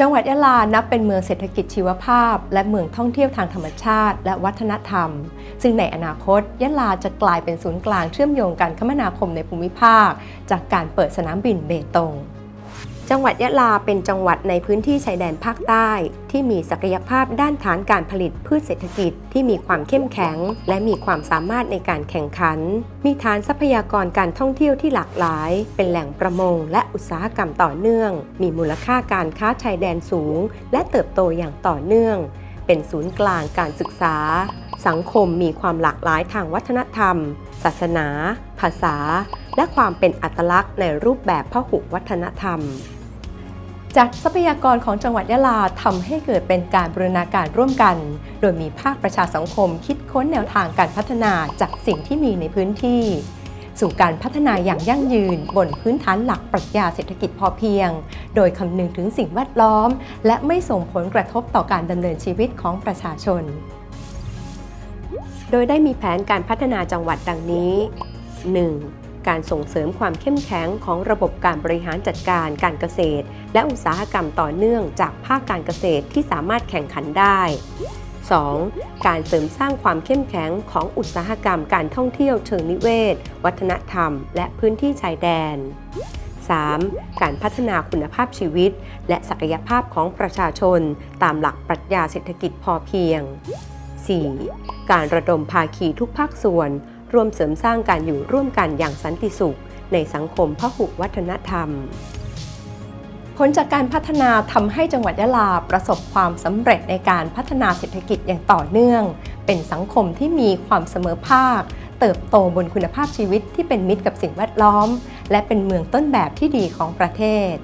จังหวัดยะลานับเป็นเมืองเศรษฐกิจชีวภาพ และเมืองท่องเที่ยวทางธรรมชาติ และวัฒนธรรม ซึ่งในอนาคตยะลาจะกลายเป็นศูนย์กลางเชื่อมโยงการคมนาคมในภูมิภาค จากการเปิดสนามบินเบตง จังหวัดยะลาเป็นจังหวัดในพื้นที่ชายแดนภาคใต้ ที่มีศักยภาพด้านฐานการผลิตพืชเศรษฐกิจที่มีความเข้มแข็ง และมีความสามารถในการแข่งขัน มีฐานทรัพยากรการท่องเที่ยวที่หลากหลาย เป็นแหล่งประมงและอุตสาหกรรมต่อเนื่อง มีมูลค่าการค้าชายแดนสูง และเติบโตอย่างต่อเนื่อง เป็นศูนย์กลางการศึกษา สังคมมีความหลากหลายทางวัฒนธรรม ศาสนา ภาษา และความเป็นอัตลักษณ์ในรูปแบบพหุวัฒนธรรม จากทรัพยากรของจังหวัดยะลาทำให้เกิดเป็นการบูรณาการร่วมกัน โดยมีภาคประชาสังคมคิดค้นแนวทางการพัฒนาจากสิ่งที่มีในพื้นที่ สู่การพัฒนาอย่างยั่งยืนบนพื้นฐานหลักปรัชญาเศรษฐกิจพอเพียง โดยคำนึงถึงสิ่งแวดล้อม และไม่ส่งผลกระทบต่อการดำเนินชีวิตของประชาชน โดยได้มีแผนการพัฒนาจังหวัดดังนี้ 1. การส่งเสริมความเข้มแข็งของระบบการบริหารจัดการการเกษตร และอุตสาหกรรมต่อเนื่องจากภาคการเกษตรที่สามารถแข่งขันได้ 2. การเสริมสร้างความเข้มแข็งของอุตสาหกรรมการท่องเที่ยวเชิงนิเวศ วัฒนธรรม และพื้นที่ชายแดน 3. การพัฒนาคุณภาพชีวิต และศักยภาพของประชาชน ตามหลักปรัชญาเศรษฐกิจพอเพียง 4. การระดมภาคีทุกภาคส่วน ร่วมเสริมสร้างการอยู่ร่วมกันอย่างสันติสุข ในสังคมพหุวัฒนธรรม ผลจากการพัฒนาทำให้จังหวัดยะลาประสบความสำเร็จในการพัฒนาเศรษฐกิจอย่างต่อเนื่อง เป็นสังคมที่มีความเสมอภาค เติบโตบนคุณภาพชีวิตที่เป็นมิตรกับสิ่งแวดล้อม และเป็นเมืองต้นแบบที่ดีของประเทศ